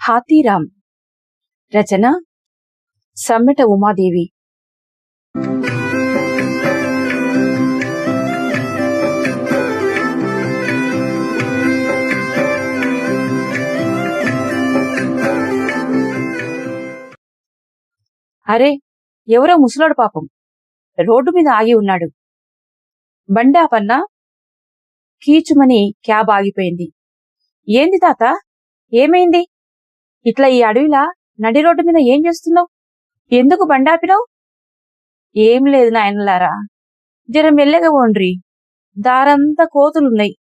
హాతీరామ్ రచన సమ్మెట ఉమాదేవి అరే ఎవరో ముసలోడు పాపం. రోడ్డు మీద ఆగి ఉన్నాడు. బండి ఆపన్నా కీచుమని క్యాబ్ ఆగిపోయింది. ఏంది తాత? ఏమైంది? ఇట్లా ఈ అడవిలా నడి రోడ్డు మీద ఏం చేస్తున్నావు? ఎందుకు బండి ఏం లేదు నాయనలారా. జర మెల్లగా ఓండ్రి దారంతా కోతులున్నాయి.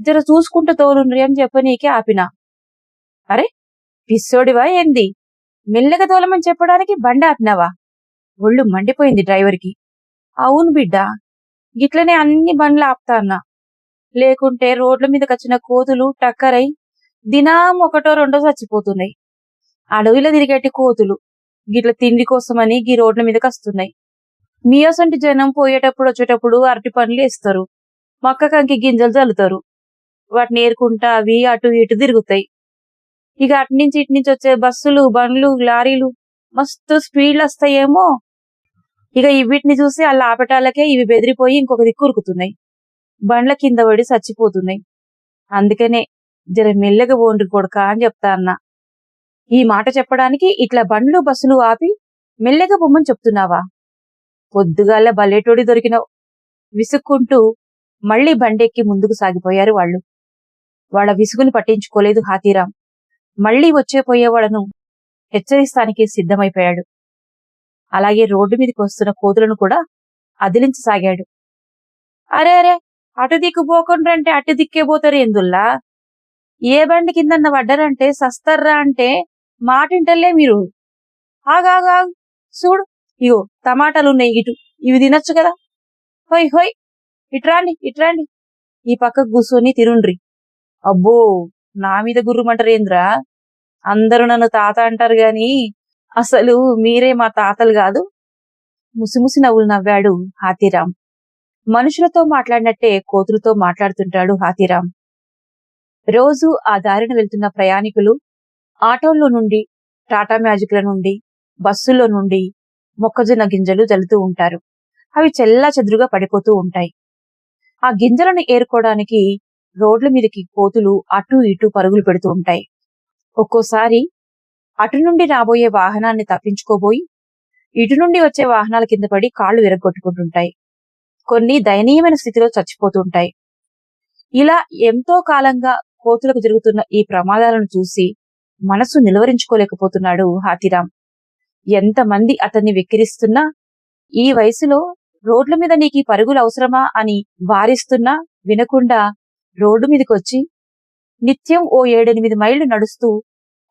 జర చూసుకుంటూ తోలుండ్రి అని చెప్పనీకే ఆపిన. అరే పిస్సోడివా ఏంది? మెల్లగా తోలమని చెప్పడానికి బండి ఆపినావా? ఒళ్ళు మండిపోయింది డ్రైవర్కి. అవును బిడ్డ గిట్లనే అన్ని బండ్లు ఆపుతా అన్నా. లేకుంటే రోడ్ల మీదకి వచ్చిన కోతులు టక్కరై దినాం ఒకటో రెండో చచ్చిపోతున్నాయి. అడవిలో తిరిగేటి కోతులు గిట్ల తిండి కోసమని గీ రోడ్ల మీదకి వస్తున్నాయి. మీయోసంటి జనం పోయేటప్పుడు వచ్చేటప్పుడు అరటి పండ్లు వేస్తారు. మొక్క కంకి గింజలు చల్లుతారు వాటిని ఏరుకుంటా అవి అటు ఇటు తిరుగుతాయి. ఇక అటు నుంచి ఇటు నుంచి వచ్చే బస్సులు బండ్లు లారీలు మస్తు స్పీడ్లు వస్తాయేమో. ఇక వీటిని చూసి వాళ్ళ ఆపటాలకే ఇవి బెదిరిపోయి ఇంకొక దిక్కు ఉరుకుతున్నాయి. బండ్ల కింద పడి చచ్చిపోతున్నాయి. అందుకనే జర మెల్లగా పోండ్రి కొడక అని చెప్తా అన్న. ఈ మాట చెప్పడానికి ఇట్లా బండ్లు బస్సులు ఆపి మెల్లగా బొమ్మని చెప్తున్నావా? పొద్దుగాల బలేటోడి దొరికినావు. విసుక్కుంటూ మళ్ళీ బండెక్కి ముందుకు సాగిపోయారు వాళ్ళు. వాళ్ళ విసుగుని పట్టించుకోలేదు హాతీరాం మళ్ళీ వచ్చేపోయేవాళ్ళను హెచ్చరిస్తానికి సిద్ధమైపోయాడు. అలాగే రోడ్డు మీదకి వస్తున్న కోతులను కూడా అదిలించసాగాడు. అరే అరే అటు దిక్కు పోకుండ్రంటే అటు దిక్కే పోతారు ఎందుల్లా? ఏ బండి కిందన్న పడ్డారంటే సస్తర్రా అంటే మాటింటలే మీరు. ఆగాగా చూడు ఇగో టమాటాలు ఉన్నాయి ఇటు ఇవి తినొచ్చు కదా. హోయ్ హోయ్ ఇట్రాండి ఇట్రాండి ఈ పక్కకు కూర్చొని తిరుండ్రి. అబ్బో! నా మీద గుర్రుమంటారేంద్రా అందరూ నన్ను తాత అంటారు గాని అసలు మీరే మా తాతలు కాదు. ముసిముసి నవ్వులు నవ్వాడు హాతీరాం మనుషులతో మాట్లాడినట్టే కోతులతో మాట్లాడుతుంటాడు హాతీరాం రోజు ఆ దారిన వెళ్తున్న ప్రయాణికులు ఆటోల్లో నుండి టాటా మ్యాజిక్ల నుండి బస్సుల్లో నుండి మొక్కజొన్న గింజలు జల్లుతూ ఉంటారు. అవి చెల్లా చెదురుగా పడిపోతూ ఉంటాయి. ఆ గింజలను ఏరుకోవడానికి రోడ్ల మీదకి కోతులు అటు ఇటు పరుగులు పెడుతూ ఉంటాయి. ఒక్కోసారి అటు నుండి రాబోయే వాహనాన్ని తప్పించుకోబోయి ఇటు నుండి వచ్చే వాహనాల కింద పడి కాళ్ళు విరగొట్టుకుంటుంటాయి. కొన్ని దయనీయమైన స్థితిలో చచ్చిపోతుంటాయి ఇలా ఎంతో కాలంగా కోతులకు జరుగుతున్న ఈ ప్రమాదాలను చూసి మనసు నిలువరించుకోలేకపోతున్నాడు హాతిరామ్. ఎంతమంది అతన్ని వెక్కిరిస్తున్నా ఈ వయసులో రోడ్ల మీద నీకు పరుగులు అవసరమా అని వారిస్తున్నా వినకుండా రోడ్డు మీదకొచ్చి నిత్యం ఓ ఏడెనిమిది మైళ్ళు నడుస్తూ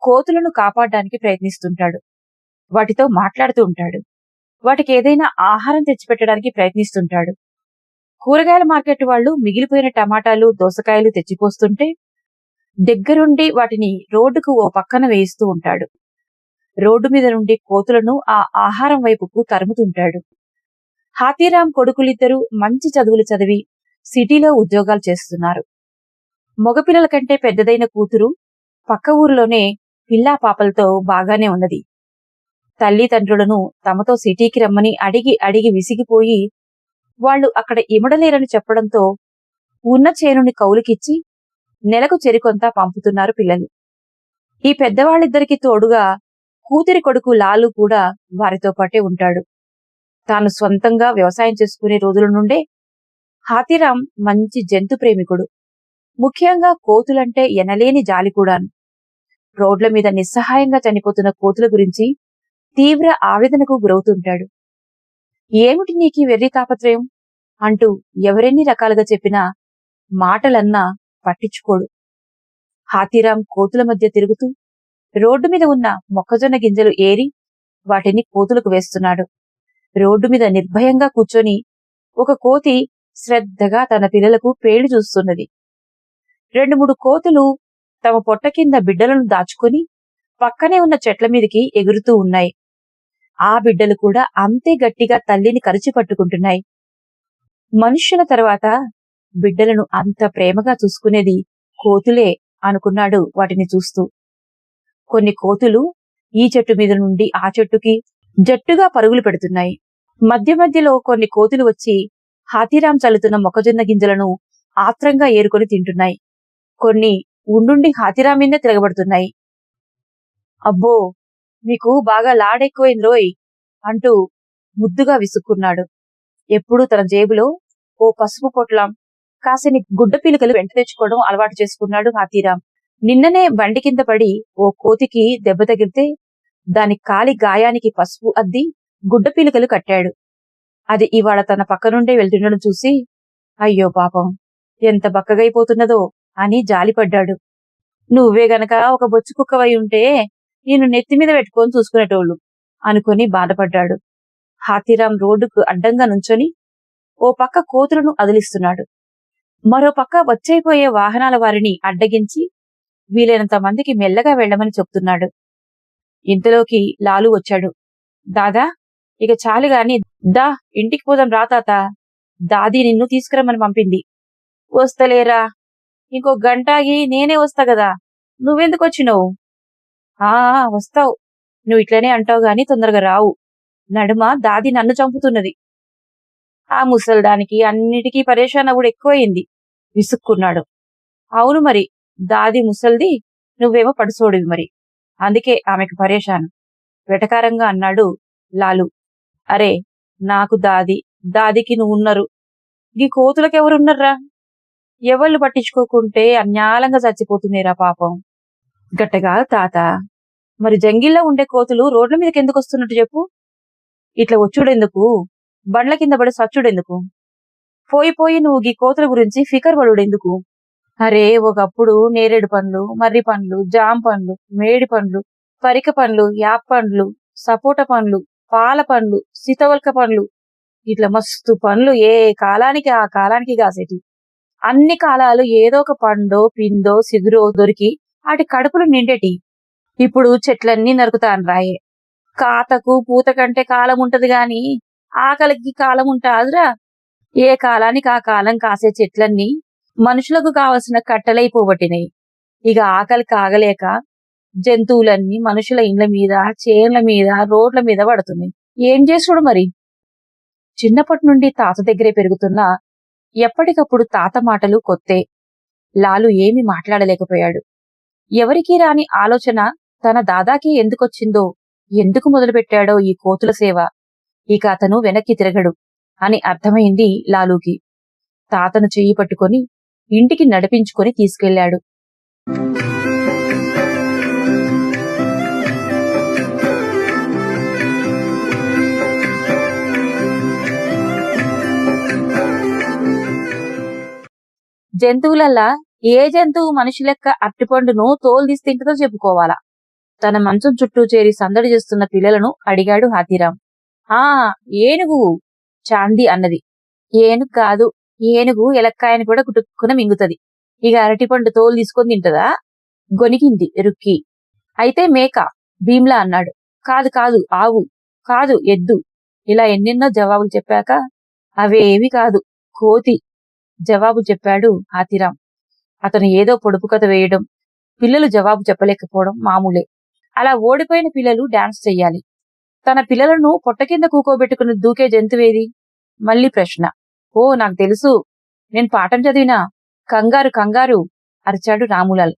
కోతులను కాపాడడానికి ప్రయత్నిస్తుంటాడు. వాటితో మాట్లాడుతూ ఉంటాడు. వాటికి ఏదైనా ఆహారం తెచ్చిపెట్టడానికి ప్రయత్నిస్తుంటాడు. కూరగాయల మార్కెట్ వాళ్ళు మిగిలిపోయిన టమాటాలు దోసకాయలు తెచ్చిపోస్తుంటే దగ్గరుండి వాటిని రోడ్డుకు ఓ పక్కన వేయిస్తూ ఉంటాడు. రోడ్డు మీద నుండి కోతులను ఆ ఆహారం వైపుకు తరుముతుంటాడు. హాతీరాం కొడుకులిద్దరూ మంచి చదువులు చదివి సిటీలో ఉద్యోగాలు చేస్తున్నారు. మగపిల్లల కంటే పెద్దదైన కూతురు పక్క ఊరిలోనే పిల్లా పాపలతో బాగానే ఉన్నది. తల్లిదండ్రులను తమతో సిటీకి రమ్మని అడిగి అడిగి విసిగిపోయి వాళ్ళు అక్కడ ఇమడలేరని చెప్పడంతో ఉన్న చేనుని కౌలుకిచ్చి నెలకు చెరికొంత పంపుతున్నారు పిల్లలు. ఈ పెద్దవాళ్ళిద్దరికి తోడుగా కూతురి కొడుకు లాలు కూడా వారితో పాటే ఉంటాడు. తాను స్వంతంగా వ్యవసాయం చేసుకునే రోజుల నుండే హాతీరాం మంచి జంతు ప్రేమికుడు. ముఖ్యంగా కోతులంటే ఎనలేని జాలి కూడాను. రోడ్ల మీద నిస్సహాయంగా చనిపోతున్న కోతుల గురించి తీవ్ర ఆవేదనకు గురవుతుంటాడు. ఏమిటి నీకి వెర్రి తాపత్రయం? అంటూ ఎవరెన్ని రకాలుగా చెప్పినా మాటలన్నా పట్టించుకోడు. హాతీరాం కోతుల మధ్య తిరుగుతూ రోడ్డు మీద ఉన్న మొక్కజొన్న గింజలు ఏరి వాటిని కోతులకు వేస్తున్నాడు. రోడ్డు మీద నిర్భయంగా కూర్చొని ఒక కోతి శ్రద్ధగా తన పిల్లలకు పేళ్ళు చూస్తున్నది. రెండు మూడు కోతులు తమ పొట్ట కింద బిడ్డలను దాచుకుని పక్కనే ఉన్న చెట్ల మీదకి ఎగురుతూ ఉన్నాయి. ఆ బిడ్డలు కూడా అంతే గట్టిగా తల్లిని కరిచి పట్టుకుంటున్నాయి. మనుష్యుల తర్వాత బిడ్డలను అంత ప్రేమగా చూసుకునేది కోతులే అనుకున్నాడు వాటిని చూస్తూ. కొన్ని కోతులు ఈ చెట్టు మీద నుండి ఆ చెట్టుకి జట్టుగా పరుగులు పెడుతున్నాయి. మధ్య మధ్యలో కొన్ని కోతులు వచ్చి హాతీరాం చల్లుతున్న మొక్కజొన్న గింజలను ఆత్రంగా ఏరుకొని తింటున్నాయి. కొన్ని ఉండుండి హాతిరా మీదే తిరగబడుతున్నాయి. అబ్బో మీకు బాగా లాడెక్కువైంది రోయ్ అంటూ ముద్దుగా విసుక్కున్నాడు. ఎప్పుడూ తన జేబులో ఓ పసుపు పొట్లం కాసిని గుడ్డ పీలికలు వెంట తెచ్చుకోవడం అలవాటు చేసుకున్నాడు హాతీరాం. నిన్ననే బండి కింద పడి ఓ కోతికి దెబ్బ తగిలితే దాని కాలి గాయానికి పసుపు అద్ది గుడ్డ పీలికలు కట్టాడు. అది ఇవాళ తన పక్క నుండే వెళ్తుండడం చూసి అయ్యో పాపం ఎంత బక్కగైపోతున్నదో అని జాలిపడ్డాడు. నువ్వే గనక ఒక బొచ్చు కుక్కవై ఉంటే నేను నెత్తి మీద పెట్టుకొని చూసుకునేటోళ్ళు అనుకొని బాధపడ్డాడు. హాతీరాం రోడ్డుకు అడ్డంగా నుంచొని ఓ పక్క కోతులను అదిలిస్తున్నాడు. మరో పక్క వచ్చైపోయే వాహనాల వారిని అడ్డగించి వీలైనంత మందికి మెల్లగా వెళ్ళమని చెప్తున్నాడు. ఇంతలోకి లాలు వచ్చాడు. దాదా ఇక చాలు గాని దా ఇంటికి పోదాం రా తాత. దాది నిన్ను తీసుకురమ్మని పంపింది. వస్తలేరా? ఇంకో గంటాగి నేనే వస్తా కదా. నువ్వెందుకు వచ్చినావు? ఆ వస్తావు. నువ్వు ఇట్లనే అంటావు గాని తొందరగా రావు. నడుమ దాది నన్ను చంపుతున్నది. ఆ ముసల్దానికి అన్నిటికీ పరేషాన్ కూడా ఎక్కువయింది విసుక్కున్నాడు. అవును మరి దాది ముసల్ది నువ్వేమో పడుసోడివి మరి. అందుకే ఆమెకు పరేషాన్. వెటకారంగా అన్నాడు లాలు. అరే నాకు దాది దాదికి నువ్వున్నారు. ఈ కోతులకెవరున్నర్రా? ఎవళ్ళు పట్టించుకోకుంటే అన్యాలంగా చచ్చిపోతున్నారా పాపం. గట్టగా తాత. మరి జంగిల్లో ఉండే కోతులు రోడ్ల మీదకి ఎందుకు వస్తున్నట్టు చెప్పు. ఇట్లా వచ్చుడెందుకు? బండ్ల కింద పడి సచ్చుడెందుకు? పోయి పోయి నువ్వు ఈ కోతుల గురించి ఫికర్ పడుడెందుకు? అరే ఒకప్పుడు నేరేడు పండ్లు మర్రి పండ్లు జామ పండ్లు మేడి పండ్లు పరిక పండ్లు యాప్ పండ్లు సపోటా పండ్లు పాల పండ్లు సీతవల్క పండ్లు. ఇట్లా మస్తు పండ్లు ఏ కాలానికి ఆ కాలానికి కాసేటి. అన్ని కాలాలు ఏదో ఒక పండో పిందో సిగురో దొరికి వాటి కడుపులు నిండేటి. ఇప్పుడు చెట్లన్నీ నరుకుతాను రాయే కాతకు పూత కంటే కాలం ఉంటది గాని ఆకలికి కాలం ఉంటాదిరా. ఏ కాలానికి ఆ కాలం కాసే చెట్లన్నీ మనుషులకు కావలసిన కట్టెలైపోబట్టినాయి. ఇక ఆకలి కాగలేక జంతువులన్నీ మనుషుల ఇండ్ల మీద చేన్ల మీద రోడ్ల మీద పడుతున్నాయి. ఏం చేసుడు మరి? చిన్నప్పటి నుండి తాత దగ్గరే పెరుగుతున్నా ఎప్పటికప్పుడు తాత మాటలు కొత్తే లాలు ఏమీ మాట్లాడలేకపోయాడు. ఎవరికీ రాని ఆలోచన తన దాదాకి ఎందుకొచ్చిందో ఎందుకు మొదలుపెట్టాడో ఈ కోతుల సేవ. ఇక అతను వెనక్కి తిరగడు అని అర్థమైంది లాలూకి. తాతను చెయ్యి పట్టుకొని ఇంటికి నడిపించుకొని తీసుకెళ్ళాడు జంతువులల్లా ఏ జంతువు మనిషి లెక్క అరటిపండును తోలు తింటుందో చెప్పుకోవాలా. తన మంచం చుట్టూ చేరి సందడి చేస్తున్న పిల్లలను అడిగాడు హాతీరాం ఆ ఏనుగు చాంది అన్నది. ఏనుగు కాదు ఏనుగు ఎలక్కాయని కూడా కుటుక్కున మింగుతది. ఇక అరటిపండు తోలు తీసుకొని తింటదా? గొనిగింది రుక్కి. అయితే మేక భీమ్లా అన్నాడు. కాదు కాదు ఆవు. కాదు ఎద్దు. ఇలా ఎన్నెన్నో జవాబులు చెప్పాక అవేమి కాదు కోతి. జవాబు చెప్పాడు హాతీరాం అతను ఏదో పొడుపు కథ వేయడం పిల్లలు జవాబు చెప్పలేకపోవడం మామూలే. అలా ఓడిపోయిన పిల్లలు డాన్స్ చెయ్యాలి. తన పిల్లలను పొట్ట కింద కూకోబెట్టుకుని దూకే జంతువేది? మళ్ళీ ప్రశ్న. ఓ నాకు తెలుసు. నేను పాఠం చదివినా కంగారు కంగారు అరిచాడు రాములాల్.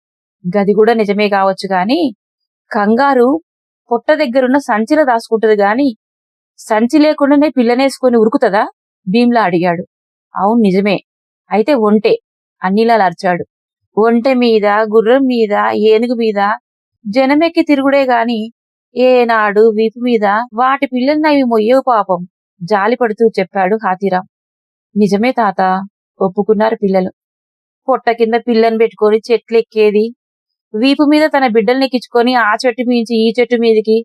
గది కూడా నిజమే కావచ్చు గాని కంగారు పొట్ట దగ్గరున్న సంచిలో దాచుకుంటది గాని సంచి లేకుండానే పిల్లనేసుకొని ఉరుకుతదా? భీమ్లా అడిగాడు. అవును నిజమే. అయితే ఒంటె అన్నిలా అరిచాడు ఒంటె మీద గుర్రం మీద ఏనుగు మీద జనమెక్కి తిరుగుడే గాని ఏనాడు వీపు మీద వాటి పిల్లల్ని అవి మొయ్యవు పాపం జాలి పడుతూ చెప్పాడు హాతీరాం నిజమే తాత ఒప్పుకున్నారు పిల్లలు. పొట్ట కింద పిల్లని పెట్టుకొని చెట్లు ఎక్కేది వీపు మీద తన బిడ్డల్ని ఎక్కించుకొని ఆ చెట్టు మించి ఈ చెట్టు మీదకి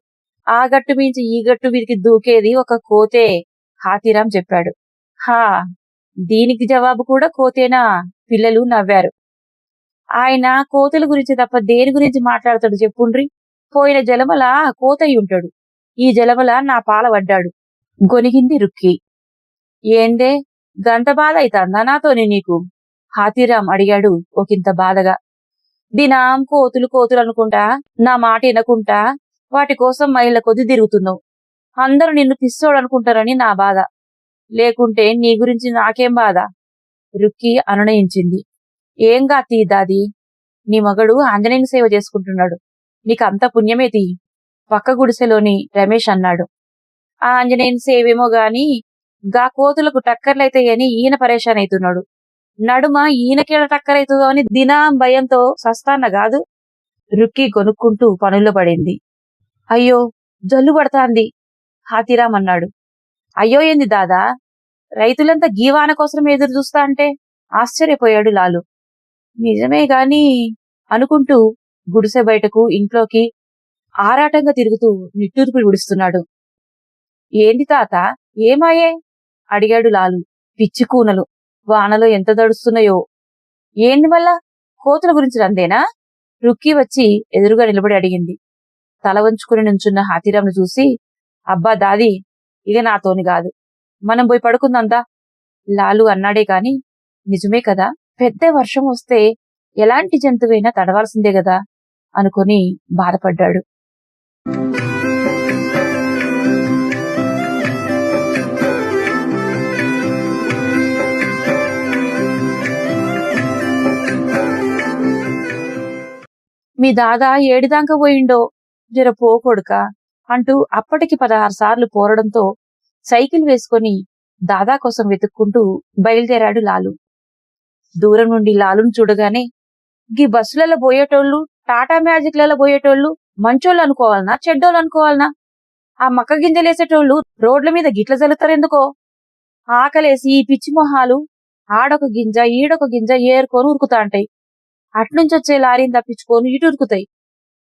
ఆ గట్టు మించి ఈ గట్టు మీదకి దూకేది ఒక కోతే హాతీరాం చెప్పాడు. హా దీనికి జవాబు కూడా కోతేనా? పిల్లలు నవ్వారు. ఆయన కోతల గురించి తప్ప దేని గురించి మాట్లాడతాడు చెప్పుండ్రి? పోయిన జలమల కోతయ్య ఉంటాడు. ఈ జలమల నా పాల పడ్డాడు గొనిగింది రుక్కి. ఏందే? గంత బాధ అయితందా నాతోని నీకు? హాతీరాం అడిగాడు ఒకంత బాధగా. దినాం కోతులు కోతులు అనుకుంటా నా మాట వినకుంటా వాటి కోసం మైళ్ళ కొద్ది తిరుగుతున్నావు. అందరూ నిన్ను పిస్తోడు అనుకుంటారని నా బాధ. లేకుంటే నీ గురించి నాకేం బాధ? రుక్కి అనునయించింది. ఏంగా తీ దాది నీ మగడు ఆంజనేయుని సేవ చేసుకుంటున్నాడు. నీకంత పుణ్యమే తీ. పక్క గుడిసెలోని రమేష్ అన్నాడు. ఆ ఆంజనేయుని సేవేమో గాని గా కోతులకు టక్కర్లైతాయని ఈయన పరేషాన్ అవుతున్నాడు నడుమ ఈయనకేడ టక్కరైతుందో అని దినాం భయంతో సస్తాన్న కాదు రుక్కి కొనుక్కుంటూ పనుల్లో పడింది. అయ్యో జల్లు పడతాంది హాతీరామ్ అన్నాడు అయ్యో ఏంది దాదా? రైతులంతా గీవాన కోసం ఎదురు చూస్తా అంటే ఆశ్చర్యపోయాడు లాలు. నిజమే గాని అనుకుంటూ గుడిసె బయటకు ఇంట్లోకి ఆరాటంగా తిరుగుతూ నిట్టూర్పులు విడుస్తున్నాడు. ఏంది తాత ఏమాయే? అడిగాడు లాలు పిచ్చి కూనలు. వానలో ఎంత దడుస్తున్నాయో ఏంది మళ్ళా కోతుల గురించి రందేనా? రుక్కి వచ్చి ఎదురుగా నిలబడి అడిగింది. తల వంచుకుని నుంచున్న హాతీరాంను చూసి అబ్బా దాది ఇక నాతోని కాదు. మనం పోయి పడుకుందందా? లాలు అన్నాడే కాని నిజమే కదా పెద్ద వర్షం వస్తే ఎలాంటి జంతువైనా తడవాల్సిందే కదా అనుకొని బాధపడ్డాడు. మీ దాదా ఏడిదాంక పోయిండో? జర పోకొడుక అంటూ అప్పటికి పదహారు సార్లు పోరడంతో సైకిల్ వేసుకొని దాదా కోసం వెతుక్కుంటూ బయలుదేరాడు లాలు. దూరం నుండి లాలును చూడగానే గీ బస్సులలో పోయేటోళ్ళు టాటా మ్యాజిక్లలో పోయేటోళ్ళు మంచోళ్ళు అనుకోవాలనా చెడ్డోళ్ళు అనుకోవాలనా? ఆ మక్క గింజలేసేటోళ్ళు రోడ్ల మీద గిట్ల జల్లుతారెందుకో? ఆకలేసి ఈ పిచ్చి మొహాలు ఆడొక గింజ ఈడొక గింజ ఏరుకొని ఉరుకుతాంటాయి. అట్నుంచి వచ్చే లారీని తప్పించుకొని ఇటు ఉరుకుతాయి.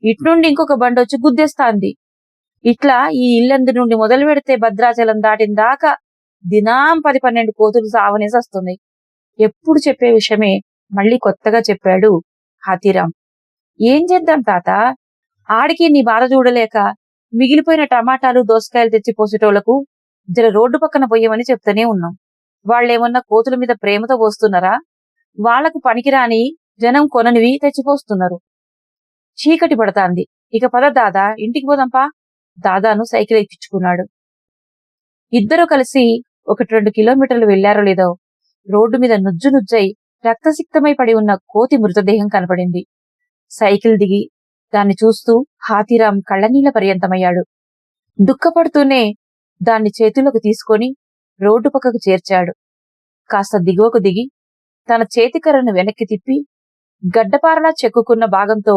ఇటు నుండి ఇంకొక బండి వచ్చి గుద్దేస్తాంది. ఇట్లా ఈ ఇల్లందు నుండి మొదలు పెడితే భద్రాచలం దాటిన దాకా దినాం పది పన్నెండు కోతులు సావనేసి వస్తున్నాయి. ఎప్పుడు చెప్పే విషయమే మళ్ళీ కొత్తగా చెప్పాడు హాతీరాం. ఏం చేద్దాం తాత? ఆడికి నీ బాధ చూడలేక మిగిలిపోయిన టమాటాలు దోసకాయలు తెచ్చి పోసేటోళ్ళకు జర రోడ్డు పక్కన పోయమని చెప్తూనే ఉన్నాం. వాళ్ళేమన్నా కోతుల మీద ప్రేమతో పోస్తున్నారా? వాళ్ళకు పనికిరాని జనం కొననివి తెచ్చిపోస్తున్నారు చీకటి పడతాంది. ఇక పద దాదా ఇంటికి పోదాంపా దాదాను సైకిల్ ఎక్కించుకున్నాడు. ఇద్దరూ కలిసి ఒకటి రెండు కిలోమీటర్లు వెళ్ళారో లేదో రోడ్డు మీద నుజ్జు నుజ్జై రక్తసిక్తమై పడి ఉన్న కోతి మృతదేహం కనపడింది. సైకిల్ దిగి దాన్ని చూస్తూ హాతీరాం కళ్ళనీళ్ళ పర్యంతమయ్యాడు. దుఃఖపడుతూనే దాన్ని చేతులకు తీసుకొని రోడ్డు పక్కకు చేర్చాడు. కాస్త దిగువకు దిగి తన చేతికర్రను వెనక్కి తిప్పి గడ్డపారలా చెక్కుకున్న భాగంతో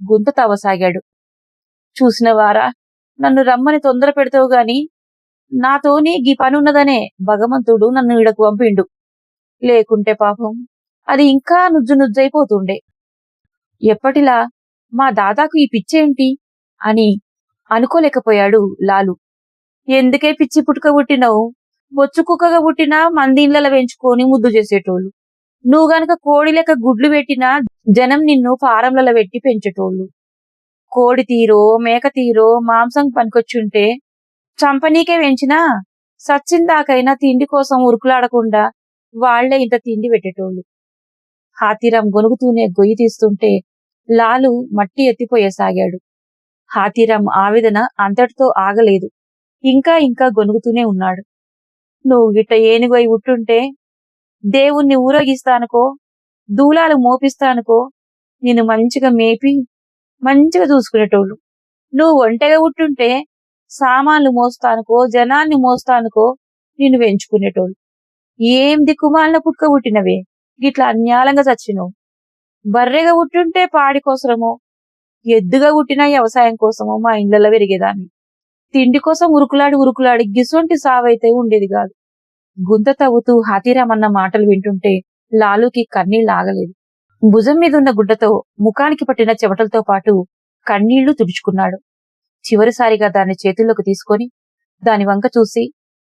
గుంత తవ్వసాగాడు చూసినవారా? నన్ను రమ్మని తొందర పెడతావు గాని నాతోని గీ పనున్నదనే భగవంతుడు నన్ను ఇడకు పంపిండు. లేకుంటే పాపం అది ఇంకా నుజ్జు నుజ్జైపోతుండే. ఎప్పటిలా మా దాదాకు ఈ పిచ్చేంటి? అని అనుకోలేకపోయాడు లాలు. ఎందుకే పిచ్చి పుట్టుక పుట్టినవు? బొచ్చు కుక్కగా పుట్టినా మంది ఇళ్ళ పెంచుకొని ముద్దు చేసేటోళ్ళు. నువ్వు గనక కోడి లెక్క గుడ్లు పెట్టినా జనం నిన్ను ఫారంలలో పెట్టి పెంచేటోళ్ళు. కోడి తీరో మేక తీరో మాంసం పనికొచ్చుంటే చంపనీకే వెంచినా సచ్చిందాకైనా తిండి కోసం ఉరుకులాడకుండా వాళ్ళే ఇంత తిండి పెట్టేటోళ్ళు. హాతీరాం గొనుగుతూనే గొయ్యి తీస్తుంటే లాలు మట్టి ఎత్తిపోయసాగాడు. హాతీరాం ఆవేదన అంతటితో ఆగలేదు. ఇంకా ఇంకా గొనుగుతూనే ఉన్నాడు. నువ్వు గిట్ట ఏనుగై ఉట్టుంటే దేవుణ్ణి ఊరేగిస్తానుకో దూలాలు మోపిస్తానుకో నిన్ను మంచిగా మేపి మంచిగా చూసుకునేటోళ్ళు. నువ్వు ఒంటెగా ఉంటుంటే సామాన్లు మోస్తానుకో జనాన్ని మోస్తానుకో నిన్ను పెంచుకునేటోళ్ళు. ఏం దిక్కుమాలిన పుట్టుక పుట్టినవే? గిట్లా అన్యాలంగా చచ్చినవు బర్రెగా ఉట్టుంటే పాడి కోసమో ఎద్దుగా పుట్టినా వ్యవసాయం కోసమో మా ఇండ్లలో పెరిగేదాన్ని. తిండి కోసం ఉరుకులాడి ఉరుకులాడి గిసొంటి సావైతే ఉండేది కాదు. గుంత తవ్వుతూ హాతీరామన్న మాటలు వింటుంటే లాలుకి కన్నీళ్ళు ఆగలేదు. భుజం మీద ఉన్న గుడ్డతో ముఖానికి పట్టిన చెమటలతో పాటు కన్నీళ్ళు తుడుచుకున్నాడు. చివరిసారిగా దాన్ని చేతుల్లోకి తీసుకొని దాని వంక చూసి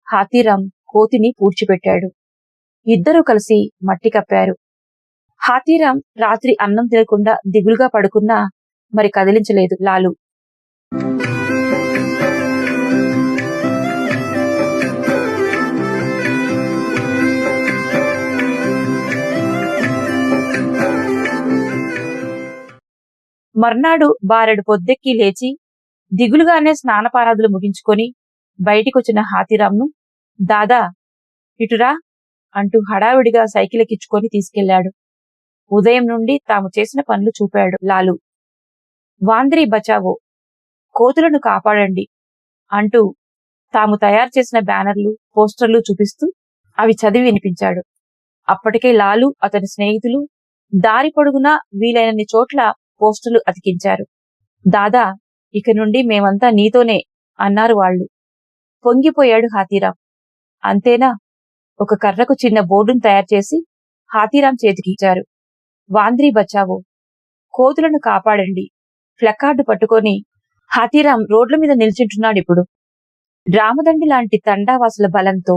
హాతీరాం కోతిని పూడ్చిపెట్టాడు. ఇద్దరూ కలిసి మట్టి కప్పారు. హాతీరాం రాత్రి అన్నం తినకుండా దిగులుగా పడుకున్నా మరి కదిలించలేదు లాలు. మర్నాడు బారెడు పొద్దెక్కి లేచి దిగులుగానే స్నానపానాదులు ముగించుకొని బయటికొచ్చిన హాతీరాంను దాదా ఇటురా అంటూ హడావిడిగా సైకిల్ ఎక్కించుకొని తీసుకెళ్ళాడు ఉదయం నుండి తాము చేసిన పనులు చూపాడు లాలు. వాంద్రీ బచావో కోతులను కాపాడండి అంటూ తాము తయారు చేసిన బ్యానర్లు పోస్టర్లు చూపిస్తూ అవి చదివి వినిపించాడు. అప్పటికే లాలు అతని స్నేహితులు దారి పొడుగునా వీలైనన్ని చోట్ల పోస్టులు అతికించారు. దాదా ఇక నుండి మేమంతా నీతోనే అన్నారు వాళ్ళు. పొంగిపోయాడు హాతీరాం అంతేనా? ఒక కర్రకు చిన్న బోర్డును తయారు చేసి హాతీరాం చేతికి ఇచ్చారు. వాంద్రీ బచావో కోతులను కాపాడండి. ప్లకార్డు పట్టుకొని హాతీరాం రోడ్ల మీద నిల్చుంటున్నాడిప్పుడు. రామదండి లాంటి తండావాసుల బలంతో